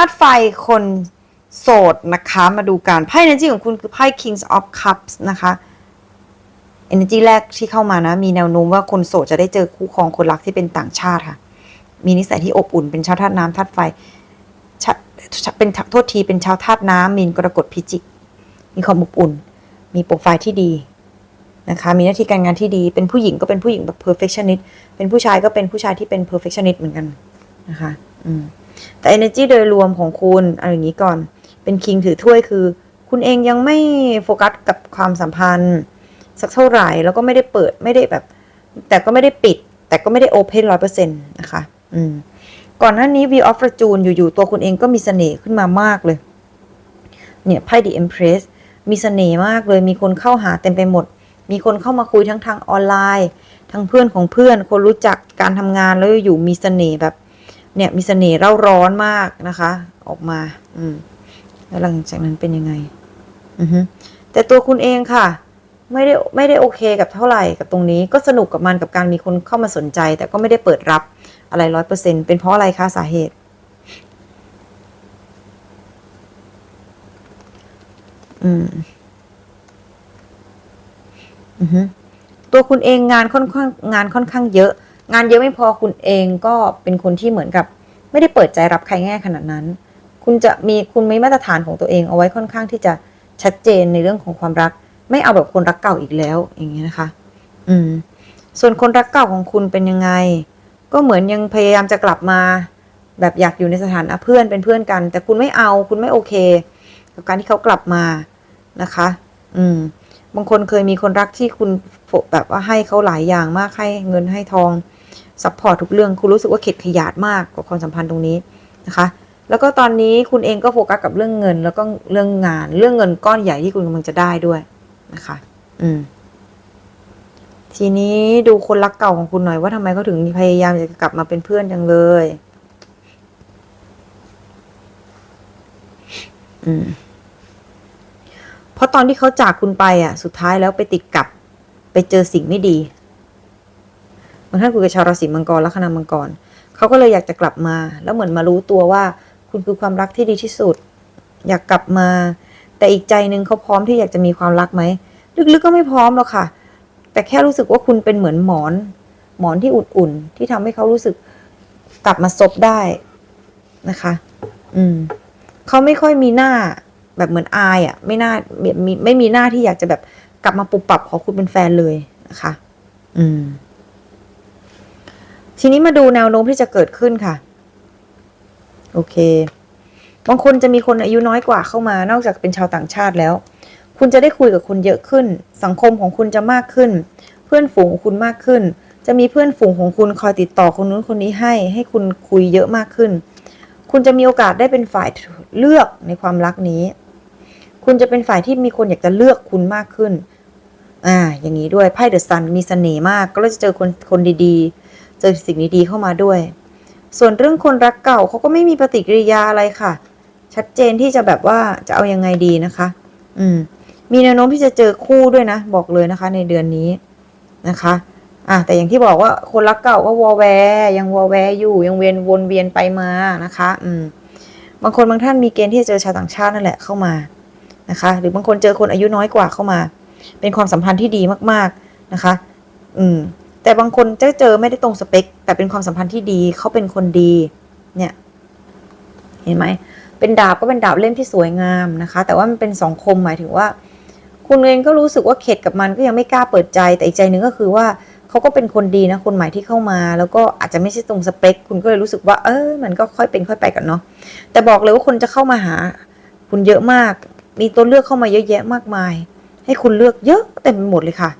าตุไฟคนโสดนะคะ มาดูกันไพ่ energy ของคุณคือไพ่ kings of cups นะคะ energy แรกที่เข้ามานะ มีแนวโน้มว่าคนโสดจะได้เจอคู่ครองคนรักที่เป็นต่างชาติค่ะ มีนิสัยที่อบอุ่นเป็นชาวธาตุน้ำธาตุไฟเป็นโทษทีเป็นชาวธาตุน้ำมีนกรกฎพิจิก มีความอบอุ่น มีโปรไฟล์ที่ดีนะคะ มีหน้าที่การงานที่ดี เป็นผู้หญิงก็เป็นผู้หญิงแบบ perfectionist เป็นผู้ชายก็เป็นผู้ชายที่เป็น perfectionist เหมือนกันนะคะ อืม แต่ energy โดยรวมของคุณเอาอย่างนี้ก่อน เป็นคิงถือถ้วยคือ คุณเองยังไม่โฟกัสกับความสัมพันธ์ สักเท่าไหร่แล้วก็ไม่ได้เปิดไม่ได้แบบ แต่ก็ไม่ได้ปิด แต่ก็ไม่ได้โอเพนร้อยเปอร์เซ็นต์นะคะ อืมก่อนหน้านี้ View of Fortune อยู่ๆตัวคุณเองก็มีเสน่ห์ขึ้นมามากเลย เนี่ยไพ่ The Empress มีเสน่ห์มากเลยมีคนเข้าหาเต็มไปหมด มีคนเข้ามาคุยทั้งทางออนไลน์ ทั้งเพื่อนของเพื่อน คนรู้จักการทำงานแล้วอยู่มีเสน่ห์แบบ เนี่ยมีเสน่ห์เร่าร้อนมากนะคะ ออกมา อืม แล้วหลังจากนั้นเป็นยังไง อือฮึแต่ตัวคุณเองค่ะ ไม่ได้ไม่ได้โอเคกับเท่าไหร่กับตรงนี้ ก็สนุกกับมันกับการมีคนเข้ามาสนใจ แต่ก็ไม่ได้เปิดรับอะไรร้อยเปอร์เซ็นเป็นเพราะอะไรคะสาเหตุ อืม อือฮึตัวคุณเองงานค่อนข้างงานค่อนข้างเยอะ งานเยอะไม่พอคุณเองก็เป็นคนที่เหมือนกับ ไม่ได้เปิดใจรับใครง่ายขนาดนั้น คุณจะมีคุณมีมาตรฐานของตัวเองเอาไว้ค่อนข้างที่จะชัดเจนในเรื่องของความรัก ไม่เอาแบบคนรักเก่าอีกแล้วอย่างนี้นะคะ อืม ส่วนคนรักเก่าของคุณเป็นยังไง ก็เหมือนยังพยายามจะกลับมา แบบอยากอยู่ในสถานะเพื่อนเป็นเพื่อนกัน แต่คุณไม่เอาคุณไม่โอเค กับการที่เขากลับมานะคะ อืม บางคนเคยมีคนรักที่คุณแบบว่าให้เขาหลายอย่างมากให้เงินให้ทอง ซัพพอร์ตทุกเรื่องคุณรู้สึกว่าเข็ดขยาดมากกับความสัมพันธ์ตรงนี้นะคะ แล้วก็ตอนนี้คุณเองก็โฟกัสกับเรื่องเงิน แล้วก็เรื่องงาน เรื่องเงินก้อนใหญ่ที่คุณกำลังจะได้ด้วยนะคะ อืม ทีนี้ดูคนรักเก่าของคุณหน่อยว่าทำไมเขาถึงพยายามจะกลับมาเป็นเพื่อนจังเลย อืมเพราะตอนที่เขาจากคุณไปอะ สุดท้ายแล้วไปติดกับ ไปเจอสิ่งไม่ดี บางท่านคุยกับชาวราศีมังกรลัคนามังกรเขาก็เลยอยากจะกลับมา แล้วเหมือนมารู้ตัวว่า คุณคือความรักที่ดีที่สุด อยากกลับมา แต่อีกใจหนึ่งเขาพร้อมที่อยากจะมีความรักไหมลึกๆก็ไม่พร้อมหรอกค่ะ แต่แค่รู้สึกว่าคุณเป็นเหมือนหมอน หมอนที่อุ่นๆที่ทำให้เขารู้สึกกลับมาซบได้นะคะ อืมเขาไม่ค่อยมีหน้าแบบเหมือนอายอะ่ะ ไม่น่าไม่มีไม่มีหน้าที่อยากจะแบบกลับมาปุบปรับขอคุณเป็นแฟนเลยนะคะ อืม ทีนี้มาดูแนวโน้มที่จะเกิดขึ้นค่ะ โอเค บางคนจะมีคนอายุน้อยกว่าเข้ามานอกจากเป็นชาวต่างชาติแล้ว คุณจะได้คุยกับคนเยอะขึ้น สังคมของคุณจะมากขึ้น เพื่อนฝูงของคุณมากขึ้น จะมีเพื่อนฝูงของคุณคอยติดต่อคนนู้นคนนี้ให้ ให้คุณคุยเยอะมากขึ้น คุณจะมีโอกาสได้เป็นฝ่ายเลือกในความรักนี้ คุณจะเป็นฝ่ายที่มีคนอยากจะเลือกคุณมากขึ้นอ่าอย่างนี้ด้วยไพ่เดอะซันมีเสน่ห์มาก ก็จะเจอคนคนดีๆ เจอสิ่งดีๆเข้ามาด้วย ส่วนเรื่องคนรักเก่าเขาก็ไม่มีปฏิกิริยาอะไรค่ะ ชัดเจนที่จะแบบว่าจะเอายังไงดีนะคะ อืม มีแนวโน้มที่จะเจอคู่ด้วยนะ บอกเลยนะคะ ในเดือนนี้นะคะอะแต่อย่างที่บอกว่าคนรักเก่าก็วอแวยังวอแวอยู่ยังเวียนวนเวียนไปมานะคะ อืม บางคนบางท่านมีเกณฑ์ที่จะเจอชาวต่างชาตินั่นแหละเข้ามานะคะ หรือบางคนเจอคนอายุน้อยกว่าเข้ามา เป็นความสัมพันธ์ที่ดีมาก ๆนะคะ อืม แต่บางคนจะเจอไม่ได้ตรงสเปค แต่เป็นความสัมพันธ์ที่ดีเขาเป็นคนดี เนี่ย เห็นไหม เป็นดาบก็เป็นดาบเล่มที่สวยงามนะคะ แต่ว่ามันเป็นสองคมหมายถึงว่า คุณเองก็รู้สึกว่าเข็ดกับมันก็ยังไม่กล้าเปิดใจ แต่อีกใจหนึ่งก็คือว่าเขาก็เป็นคนดีนะ คนใหม่ที่เข้ามา แล้วก็อาจจะไม่ใช่ตรงสเปค คุณก็เลยรู้สึกว่า เออมันก็ค่อยเป็นค่อยไปกันเนาะ แต่บอกเลยว่าคนจะเข้ามาหา คุณเยอะมาก มีตัวเลือกเข้ามาเยอะแยะมากมาย ให้คุณเลือกเยอะเต็มไปหมดเลยค่ะ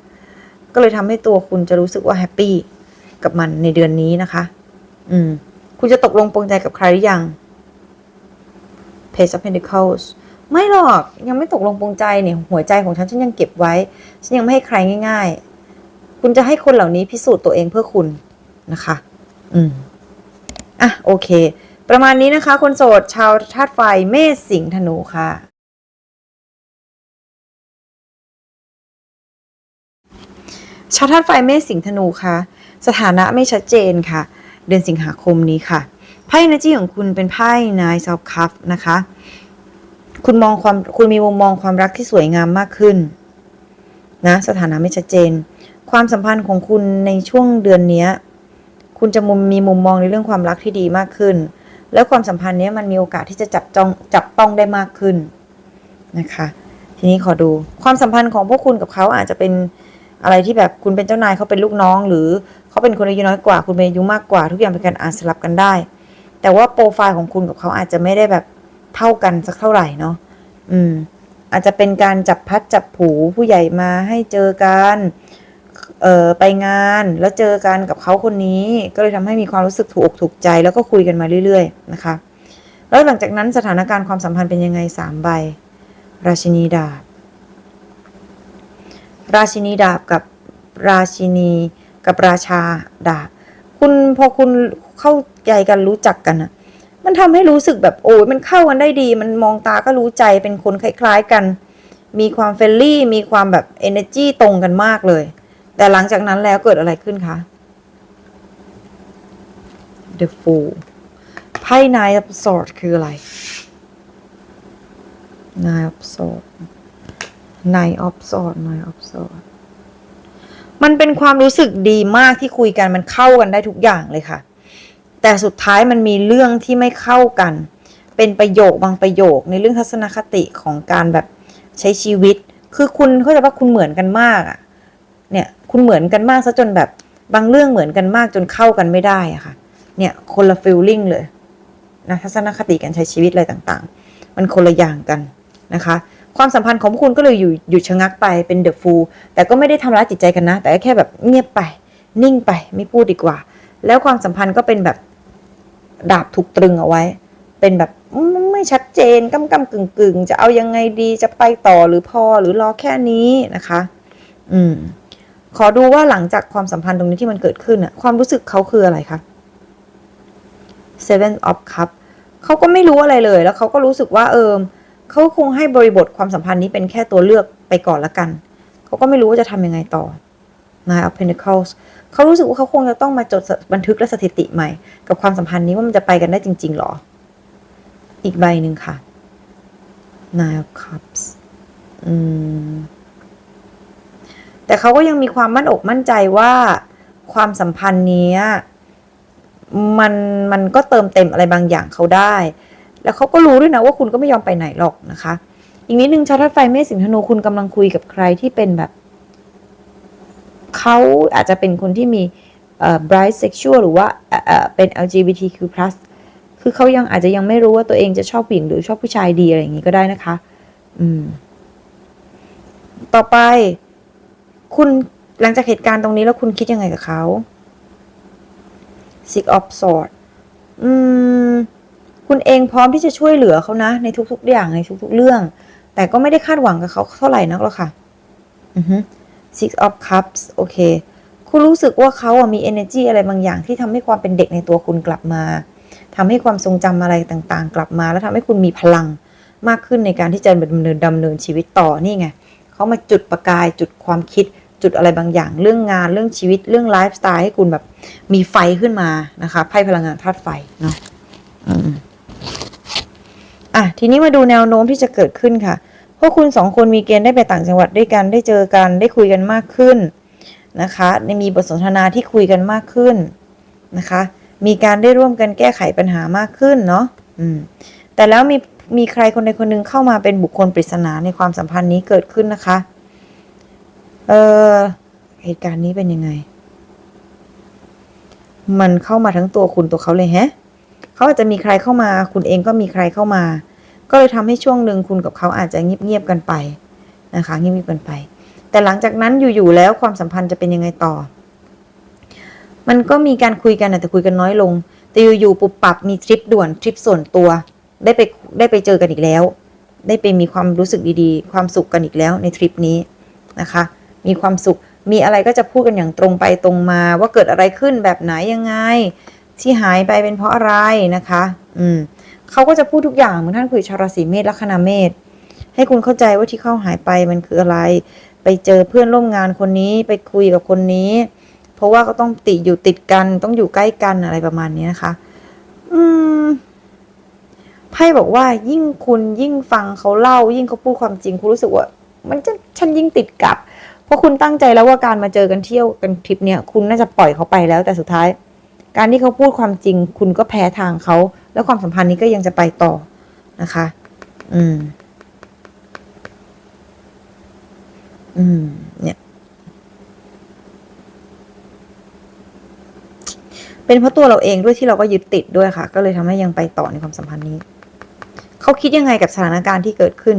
ก็เลยทำให้ตัวคุณจะรู้สึกว่าแฮปปี้กับมันในเดือนนี้นะคะ อืม คุณจะตกลงปรงใจกับใครหรือยัง Page of Pentacles ไม่หรอกยังไม่ตกลงปรงใจเนี่ย หัวใจของฉันฉันยังเก็บไว้ ฉันยังไม่ให้ใครง่าย ๆ คุณจะให้คนเหล่านี้พิสูจน์ตัวเองเพื่อคุณนะคะ อืม อะ โอเค ประมาณนี้นะคะ คนโสดชาวธาตุไฟเมษสิงห์ธนูค่ะ ชาวธาตุไฟเมษสิงห์ธนูค่ะ สถานะไม่ชัดเจนค่ะ เดือนสิงหาคมนี้ค่ะ ไพ่ energy ของคุณเป็นไพ่ Nine of Cups นะคะ คุณมองความคุณมีมุมมองความรักที่สวยงามมากขึ้น นะ สถานะไม่ชัดเจน ความสัมพันธ์ของคุณในช่วงเดือนนี้คุณจะมุมมีมุมมองในเรื่องความรักที่ดีมากขึ้น แล้วความสัมพันธ์นี้มันมีโอกาสที่จะจับจ้องจับต้องได้มากขึ้นนะคะ ทีนี้ขอดูความสัมพันธ์ของพวกคุณกับเขาอาจจะเป็น อะไรที่แบบคุณเป็นเจ้านายเขาเป็นลูกน้อง หรือเขาเป็นคนอายุน้อยกว่า คุณเป็นอายุมากกว่า ทุกอย่างเป็นการอ่านสลับกันได้ แต่ว่าโปรไฟล์ของคุณกับเขาอาจจะไม่ได้แบบเท่ากันสักเท่าไหร่เนาะอืม อาจจะเป็นการจับพัดจับผูผู้ใหญ่มาให้เจอกันเอ่อไปงานแล้วเจอกันกับเขาคนนี้ ก็เลยทำให้มีความรู้สึกถูกอกถูกใจแล้วก็คุยกันมาเรื่อย ๆ นะคะ แล้วหลังจากนั้นสถานการณ์ความสัมพันธ์เป็นยังไงสามใบราชินีดาบ ราชินีดาบกับราชินีกับราชาดาบ คุณพอคุณเข้าใจกันรู้จักกันอะมันทำให้รู้สึกแบบโอ้ยมันเข้ากันได้ดี มันมองตาก็รู้ใจเป็นคนคล้ายๆกัน มีความเฟรนลี่ มีความแบบ energy ตรงกันมากเลย แต่หลังจากนั้นแล้วเกิดอะไรขึ้นคะ The Fool ไพ่ Nine of Swords คืออะไรนายับสอด Nine of Swords Nine of Swords Nine of Swords มันเป็นความรู้สึกดีมากที่คุยกันมันเข้ากันได้ทุกอย่างเลยค่ะ แต่สุดท้ายมันมีเรื่องที่ไม่เข้ากัน เป็นประโยคบางประโยคในเรื่องทัศนคติของการแบบใช้ชีวิต คือคุณเข้าใจว่าคุณเหมือนกันมากอะเนี่ยคุณเหมือนกันมากซะจนแบบบางเรื่องเหมือนกันมากจนเข้ากันไม่ได้อะค่ะ เนี่ยคนละฟีลลิ่งเลยนะทัศนคติการใช้ชีวิตอะไรต่างๆ มันคนละอย่างกันนะคะ ความสัมพันธ์ของพวกคุณก็เลยอยู่หยุดชะงักไปเป็นเดอะฟูลแต่ก็ไม่ได้ทำร้ายจิตใจกันนะ แต่แค่แบบเงียบไป นิ่งไปไม่พูดดีกว่า แล้วความสัมพันธ์ก็เป็นแบบดาบถูกตรึงเอาไว้ เป็นแบบไม่ชัดเจนกำกำกึ่งกึ่งจะเอายังไงดีจะไปต่อหรือพอหรือรอแค่นี้นะคะ อืม ขอดูว่าหลังจากความสัมพันธ์ตรงนี้ที่มันเกิดขึ้นอะความรู้สึกเขาคืออะไรคะ Seven of Cup เขาก็ไม่รู้อะไรเลย แล้วเขาก็รู้สึกว่าเออ เขาคงให้บริบทความสัมพันธ์นี้เป็นแค่ตัวเลือกไปก่อนละกัน เขาก็ไม่รู้ว่าจะทำยังไงต่อ Nine of Pentacles เขารู้สึกว่าเขาคงจะต้องมาจดบันทึกและสถิติใหม่ กับความสัมพันธ์นี้ว่ามันจะไปกันได้จริง ๆหรอ อีกใบหนึ่งค่ะ Nine of Cups อืมแต่เขาก็ยังมีความมั่นอกมั่นใจว่าความสัมพันธ์นี้มันมันก็เติมเต็มอะไรบางอย่างเขาได้ แล้วเขาก็รู้ด้วยนะว่าคุณก็ไม่ยอมไปไหนหรอกนะคะ อีกนิดนึงชาวธาตุไฟเมษสิงห์ธนูคุณกำลังคุยกับใครที่เป็นแบบเขาอาจจะเป็นคนที่มีเอ่อ bright sexual หรือว่าเอ่อเอ่อเป็น LGBTQ+ คือเขายังอาจจะยังไม่รู้ว่าตัวเองจะชอบผู้หญิงหรือชอบผู้ชายดีอะไรอย่างนี้ก็ได้นะคะ อืม ต่อไป คุณหลังจากเหตุการณ์ตรงนี้แล้วคุณคิดยังไงกับเขา Six of Swords อืม คุณเองพร้อมที่จะช่วยเหลือเขานะ ในทุกๆอย่างในทุกๆเรื่อง แต่ก็ไม่ได้คาดหวังกับเขาเท่าไหร่นักหรอกค่ะอือฮึ Six of Cups โอเค คุณรู้สึกว่าเขาอะมี energy อะไรบางอย่างที่ทำให้ความเป็นเด็กในตัวคุณกลับมาทำให้ความทรงจำอะไรต่างๆ กลับมา แล้วทำให้คุณมีพลังมากขึ้นในการที่จะดำเนินดำเนินชีวิตต่อนี่ไงเขามาจุดประกายจุดความคิดจุดอะไรบางอย่าง เรื่องงานเรื่องชีวิตเรื่องไลฟ์สไตล์ให้คุณแบบมีไฟขึ้นมานะคะไพ่พลังงานธาตุไฟเนาะ อะทีนี้มาดูแนวโน้มที่จะเกิดขึ้นค่ะ พวกคุณสองคนมีเกณฑ์ได้ไปต่างจังหวัดด้วยกันได้เจอกันได้คุยกันมากขึ้นนะคะได้มีบทสนทนาที่คุยกันมากขึ้นนะคะ มีการได้ร่วมกันแก้ไขปัญหามากขึ้นเนาะอืมแต่แล้วมีมีใครคนใดคนหนึ่งเข้ามาเป็นบุคคลปริศนาในความสัมพันธ์นี้เกิดขึ้นนะคะ เออเหตุการณ์นี้เป็นยังไง มันเข้ามาทั้งตัวคุณตัวเขาเลยแฮะเขาอาจจะมีใครเข้ามา คุณเองก็มีใครเข้ามา ก็เลยทำให้ช่วงหนึ่งคุณกับเขาอาจจะเงียบๆกันไปนะคะเงียบๆกันไป แต่หลังจากนั้นอยู่ๆแล้วความสัมพันธ์จะเป็นยังไงต่อ มันก็มีการคุยกันแต่คุยกันน้อยลง แต่อยู่ๆปุบปับมีทริปด่วนทริปส่วนตัว ได้ไปได้ไปเจอกันอีกแล้ว ได้ไปมีความรู้สึกดีๆ ความสุขกันอีกแล้วในทริปนี้นะคะ มีความสุขมีอะไรก็จะพูดกันอย่างตรงไปตรงมา ว่าเกิดอะไรขึ้นแบบไหนยังไง ที่หายไปเป็นเพราะอะไรนะคะ อืม เขาก็จะพูดทุกอย่างเหมือนท่านคุยชาวราศีเมษลัคนาเมษให้คุณเข้าใจว่าที่เข้าหายไปมันคืออะไร ไปเจอเพื่อนร่วมงานคนนี้ไปคุยกับคนนี้ เพราะว่าก็ต้องติดอยู่ติดกัน ต้องอยู่ใกล้กันอะไรประมาณนี้นะคะ อืมไพ่บอกว่ายิ่งคุณยิ่งฟังเขาเล่า ยิ่งเขาพูดความจริงคุณรู้สึกว่า มันจะฉันยิ่งติดกับ เพราะคุณตั้งใจแล้วว่าการมาเจอกันเที่ยวกันทริปเนี่ย คุณน่าจะปล่อยเขาไปแล้วแต่สุดท้าย การที่เขาพูดความจริง คุณก็แพ้ทางเขา แล้วความสัมพันธ์นี้ก็ยังจะไปต่อนะคะ อืม อืม เนี่ย เป็นเพราะตัวเราเองด้วยที่เราก็ยึดติดด้วยค่ะ ก็เลยทำให้ยังไปต่อในความสัมพันธ์นี้ เขาคิดยังไงกับสถานการณ์ที่เกิดขึ้น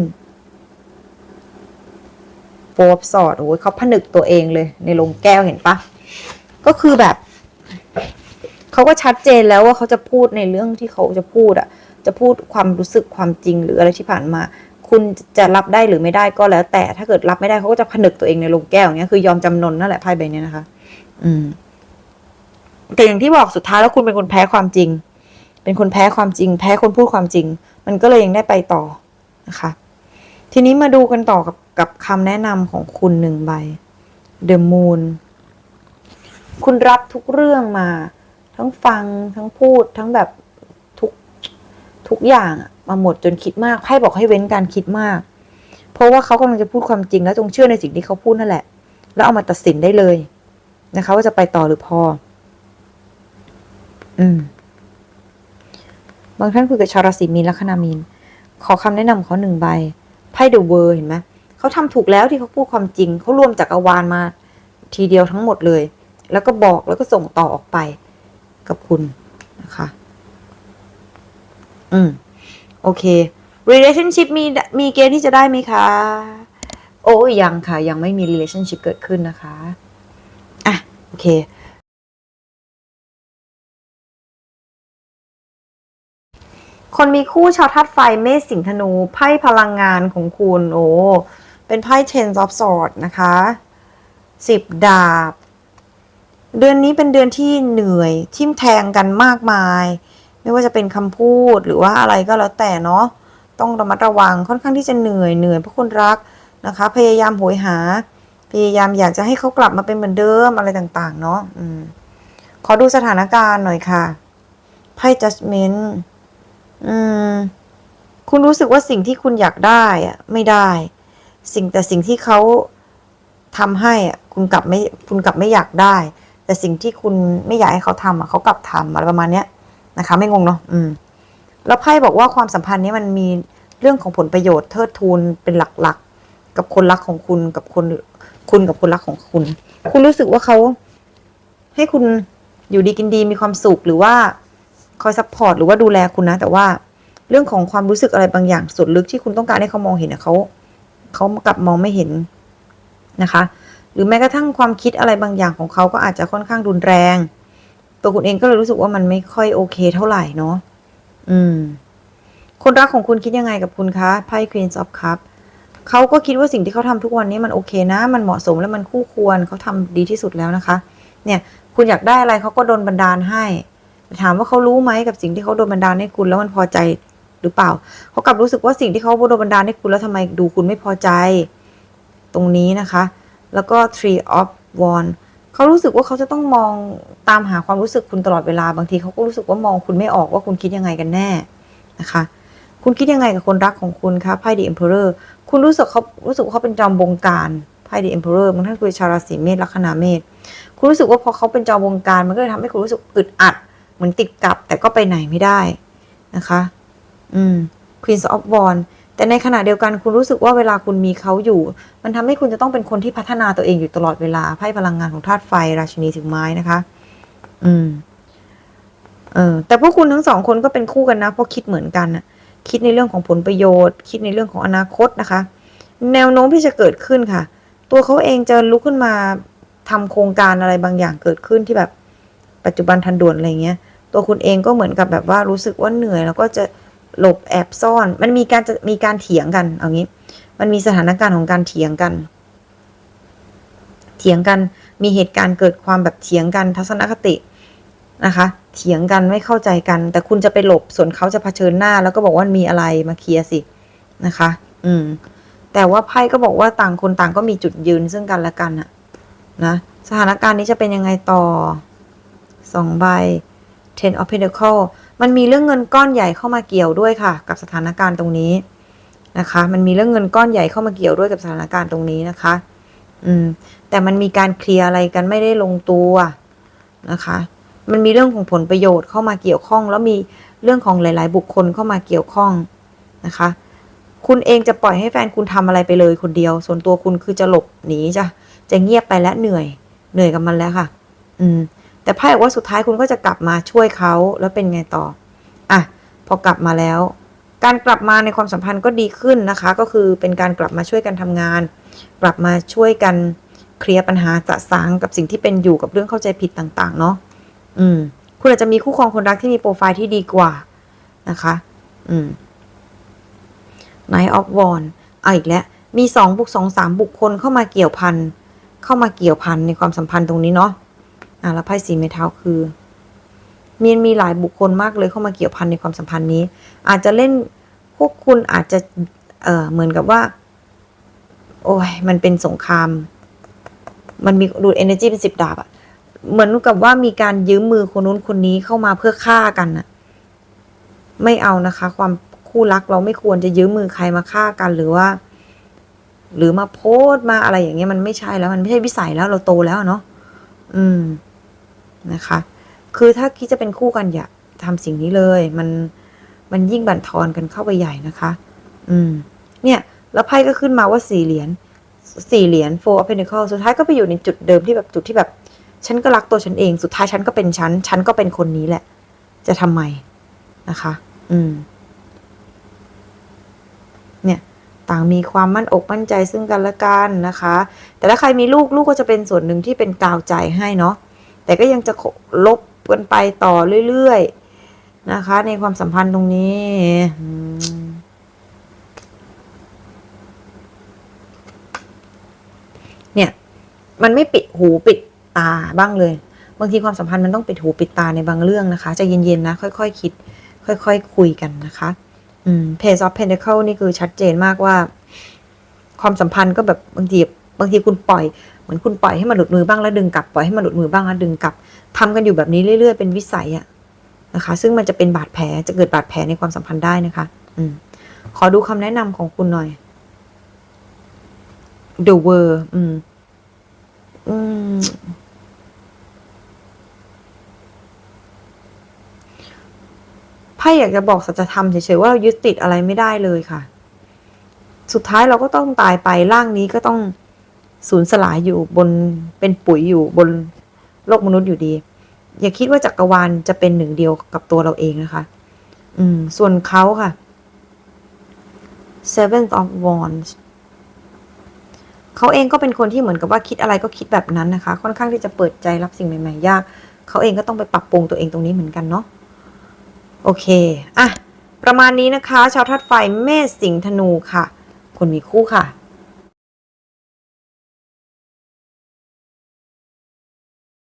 โฟบสอดโอ้ยเขาผนึกตัวเองเลย ในโรงแก้วเห็นปะ ก็คือแบบ เขาก็ชัดเจนแล้วว่าเขาจะพูดในเรื่องที่เขาจะพูดอะจะพูดความรู้สึกความจริงหรืออะไรที่ผ่านมา คุณจะรับได้หรือไม่ได้ก็แล้ว แต่ถ้าเกิดรับไม่ได้เขาก็จะผนึกตัวเองในโรงแก้วอย่างเงี้ยคือยอมจำนนนั่นแหละไพ่ใบเนี้ยนะคะ อืมแต่อย่างที่บอกสุดท้ายแล้วคุณเป็นคนแพ้ความจริง เป็นคนแพ้ความจริง แพ้คนพูดความจริง มันก็เลยยังได้ไปต่อนะคะ ทีนี้มาดูกันต่อกับกับคำแนะนำของคุณหนึ่งใบ The Moon คุณรับทุกเรื่องมา ทั้งฟังทั้งพูดทั้งแบบทุกทุกอย่างมาหมดจนคิดมากไพ่บอกให้เว้นการคิดมาก เพราะว่าเขากำลังจะพูดความจริงแล้วจงเชื่อในสิ่งที่เขาพูดนั่นแหละ แล้วเอามาตัดสินได้เลยนะคะว่าจะไปต่อหรือพอ อืม บางท่านคุยกับชาวราศีมีนลัคนามีน ขอคำแนะนำของเขาหนึ่งใบ ไพ่เดอะเวอร์เห็นไหม เขาทำถูกแล้วที่เขาพูดความจริง เขารวมจักรวาลมา ทีเดียวทั้งหมดเลย แล้วก็บอกแล้วก็ส่งต่อออกไป กับคุณนะคะ อืม โอเค relationship มีมีเกณฑ์ที่จะได้ไหมคะ โอ้ยังค่ะ ยังไม่มี relationship เกิดขึ้นนะคะ อะ โอเคคนมีคู่ชาวธาตุไฟเมษสิงธนู ไพ่พลังงานของคุณ โอ้ เป็นไพ่ ten of swords นะคะสิบดาบ เดือนนี้เป็นเดือนที่เหนื่อยทิมแทงกันมากมาย ไม่ว่าจะเป็นคำพูดหรือว่าอะไรก็แล้วแต่เนาะต้องระมัดระวังค่อนข้างที่จะเหนื่อยเหนื่อยเพราะคนรักนะคะ พยายามโหยหา พยายามอยากจะให้เขากลับมาเป็นเหมือนเดิมอะไรต่างๆ เนาะอืมขอดูสถานการณ์หน่อยค่ะไพ่ judgment อืมคุณรู้สึกว่าสิ่งที่คุณอยากได้อะไม่ได้ สิ่งแต่สิ่งที่เขาทำให้อะคุณกลับไม่คุณกลับไม่อยากได้ แต่สิ่งที่คุณไม่อยากให้เขาทำอะเขากลับทำอะไรประมาณเนี้ยนะคะ ไม่งงเนาะอืมแล้วไพ่บอกว่าความสัมพันธ์นี้มันมีเรื่องของผลประโยชน์เทิดทูนเป็นหลักๆ กับคนรักของคุณกับคนคุณกับคนรักของคุณ คุณรู้สึกว่าเขาให้คุณอยู่ดีกินดีมีความสุขหรือว่าคอยซัพพอร์ตหรือว่าดูแลคุณนะ แต่ว่าเรื่องของความรู้สึกอะไรบางอย่างสุดลึกที่คุณต้องการให้เขามองเห็นเขาเขากลับมองไม่เห็นนะคะ รือแม้กระทั่งความคิดอะไรบางอย่างของเขาก็อาจจะค่อนข้างรุนแรง ตัวคุณเองก็เลยรู้สึกว่ามันไม่ค่อยโอเคเท่าไหร่เนาะอืม คนรักของคุณคิดยังไงกับคุณคะไพ่ Queen of Cup เขาก็คิดว่าสิ่งที่เขาทำทุกวันนี้มันโอเคนะ มันเหมาะสมและมันคู่ควรเขาทำดีที่สุดแล้วนะคะ เนี่ยคุณอยากได้อะไรเขาก็โดนบันดาลให้ ถามว่าเขารู้ไหมกับสิ่งที่เขาโดนบันดาลให้คุณแล้วมันพอใจหรือเปล่า เขากลับรู้สึกว่าสิ่งที่เขาโดนบันดาลให้คุณแล้วทำไมดูคุณไม่พอใจ ตรงนี้นะคะ แล้วก็ Tree of Wands เขารู้สึกว่าเขาจะต้องมองตามหาความรู้สึกคุณตลอดเวลาบางทีเขาก็รู้สึกว่ามองคุณไม่ออกว่าคุณคิดยังไงกันแน่นะคะคุณคิดยังไงกับคนรักของคุณคะไพ่ The Emperor คุณรู้สึกเขารู้สึกว่าเขาเป็นจอมบงการไพ่ The Emperor บางท่านคุยชาวราศีเมษลัคนาเมษคุณรู้สึกว่าพอเขาเป็นจอมวงการมันก็เลยทำให้คุณรู้สึกอึดอัด เหมือนติดกับ แต่ก็ไปไหนไม่ได้นะคะ อืม Queen of Wands แต่ในขณะเดียวกันคุณรู้สึกว่าเวลาคุณมีเขาอยู่ มันทำให้คุณจะต้องเป็นคนที่พัฒนาตัวเองอยู่ตลอดเวลาไพ่พลังงานของธาตุไฟราชินีถึงไม้นะคะ อืม เออ แต่พวกคุณทั้งสองคนก็เป็นคู่กันนะเพราะคิดเหมือนกันนะคิดในเรื่องของผลประโยชน์ คิดในเรื่องของอนาคตนะคะ แนวโน้มที่จะเกิดขึ้นค่ะ ตัวเขาเองจะลุกขึ้นมาทำโครงการอะไรบางอย่างเกิดขึ้นที่แบบปัจจุบันทันด่วนอะไรเงี้ย ตัวคุณเองก็เหมือนกับแบบว่ารู้สึกว่าเหนื่อย แล้วก็จะ หลบแอบซ่อน มันมีการจะมีการเถียงกัน เอางี้ มันมีสถานการณ์ของการเถียงกัน เถียงกัน มีเหตุการณ์เกิดความแบบเถียงกันทัศนคตินะคะ เถียงกันไม่เข้าใจกัน แต่คุณจะไปหลบส่วนเขาจะเผชิญหน้า แล้วก็บอกว่ามีอะไรมาเคลียร์สินะคะ อืม แต่ว่าไพ่ก็บอกว่าต่างคนต่างก็มีจุดยืนซึ่งกันและกันอะนะสถานการณ์นี้จะเป็นยังไงต่อสองใบ ten of pentacles มันมีเรื่องเงินก้อนใหญ่เข้ามาเกี่ยวด้วยค่ะ กับสถานการณ์ตรงนี้นะคะ มันมีเรื่องเงินก้อนใหญ่เข้ามาเกี่ยวด้วยกับสถานการณ์ตรงนี้นะคะ อืม แต่มันมีการเคลียร์อะไรกันไม่ได้ลงตัวนะคะ มันมีเรื่องของผลประโยชน์เข้ามาเกี่ยวข้อง แล้วมีเรื่องของหลาย ๆ บุคคลเข้ามาเกี่ยวข้องนะคะ คุณเองจะปล่อยให้แฟนคุณทำอะไรไปเลยคนเดียว ส่วนตัวคุณคือจะหลบหนีจะจะเงียบไปและเหนื่อย เหนื่อยกับมันแล้วค่ะ อืม แต่ไพ่บอกว่าสุดท้ายคุณก็จะกลับมาช่วยเขาแล้วเป็นไงต่ออะพอกลับมาแล้ว การกลับมาในความสัมพันธ์ก็ดีขึ้นนะคะ ก็คือเป็นการกลับมาช่วยกันทำงาน กลับมาช่วยกันเคลียร์ปัญหาจะสางกับสิ่งที่เป็นอยู่กับเรื่องเข้าใจผิดต่างๆ เนาะอืม คุณอาจจะมีคู่ครองคนรักที่มีโปรไฟล์ที่ดีกว่านะคะ อืม Night of w a n d เอาอีกแล้ว มีสองบุคสองสามบุคคลเข้ามาเกี่ยวพัน เข้ามาเกี่ยวพันในความสัมพันธ์ตรงนี้เนาะ อะแล้วไพ่สีเมทัลคือ มีมีหลายบุคคลมากเลยเข้ามาเกี่ยวพันในความสัมพันธ์นี้ อาจจะเล่นพวกคุณอาจจะเออเหมือนกับว่า โอ้ยมันเป็นสงคราม มันมีดูด energy เป็นสิบดาบอะเหมือนกับว่ามีการยืมมือคนนู้นคนนี้เข้ามาเพื่อฆ่ากันอะไม่เอานะคะ ความคู่รักเราไม่ควรจะยืมมือใครมาฆ่ากันหรือว่า หรือมาโพสต์มาอะไรอย่างเงี้ยมันไม่ใช่แล้ว มันไม่ใช่วิสัยแล้วเราโตแล้วเนาะอืม นะคะ คือถ้าคิดจะเป็นคู่กันอย่าทำสิ่งนี้เลย มันมันยิ่งบั่นทอนกันเข้าไปใหญ่นะคะ อืม เนี่ย แล้วไพ่ก็ขึ้นมาว่าสี่เหรียญสี่เหรียญ four of pentacles สุดท้ายก็ไปอยู่ในจุดเดิมที่แบบจุดที่แบบ ฉันก็รักตัวฉันเอง สุดท้ายฉันก็เป็นฉัน ฉันก็เป็นคนนี้แหละ จะทำไมนะคะ อืม เนี่ยต่างมีความมั่นอกมั่นใจซึ่งกันและกันนะคะ แต่ถ้าใครมีลูกลูกก็จะเป็นส่วนหนึ่งที่เป็นกาวใจให้เนาะ แต่ก็ยังจะลบกันไปต่อเรื่อยๆนะคะ ในความสัมพันธ์ตรงนี้มเนี่ย มันไม่ปิดหูปิดตาบ้างเลย บางทีความสัมพันธ์มันต้องปิดหูปิดตาในบางเรื่องนะคะจะเย็นๆนะ ค่อยๆคคิด ค่อยๆคคุยกันนะคะอืม Page of Pentacle นี่คือชัดเจนมากว่า ความสัมพันธ์ก็แบบบางทีบางทีคุณปล่อย มือนคุณปล่อยให้มันหลุดมือบ้างแล้วดึงกลับปล่อยให้มันหลุดมือบ้างแล้วดึงกลับทำกันอยู่แบบนี้เรื่อย ๆ เป็นวิสัยอะนะคะ ซึ่งมันจะเป็นบาดแผลจะเกิดบาดแผลในความสัมพันธ์ได้นะคะ อืมขอดูคำแนะนำของคุณหน่อย The word อืมอืมไพ่อยากจะบอกสัจธรรมเฉยๆว่าเรายึดติดอะไรไม่ได้เลยค่ะ สุดท้ายเราก็ต้องตายไปร่างนี้ก็ต้อง สูญสลายอยู่บนเป็นปุ๋ยอยู่บนโลกมนุษย์อยู่ดี อย่าคิดว่าจักรวาลจะเป็นหนึ่งเดียวกับตัวเราเองนะคะ อืม ส่วนเขาค่ะ Seventh of Wands เขาเองก็เป็นคนที่เหมือนกับว่าคิดอะไรก็คิดแบบนั้นนะคะ ค่อนข้างที่จะเปิดใจรับสิ่งใหม่ๆยาก เขาเองก็ต้องไปปรับปรุงตัวเองตรงนี้เหมือนกันเนาะโอเคอะประมาณนี้นะคะ ชาวธาตุไฟเมษสิงห์ธนูค่ะ คนมีคู่ค่ะ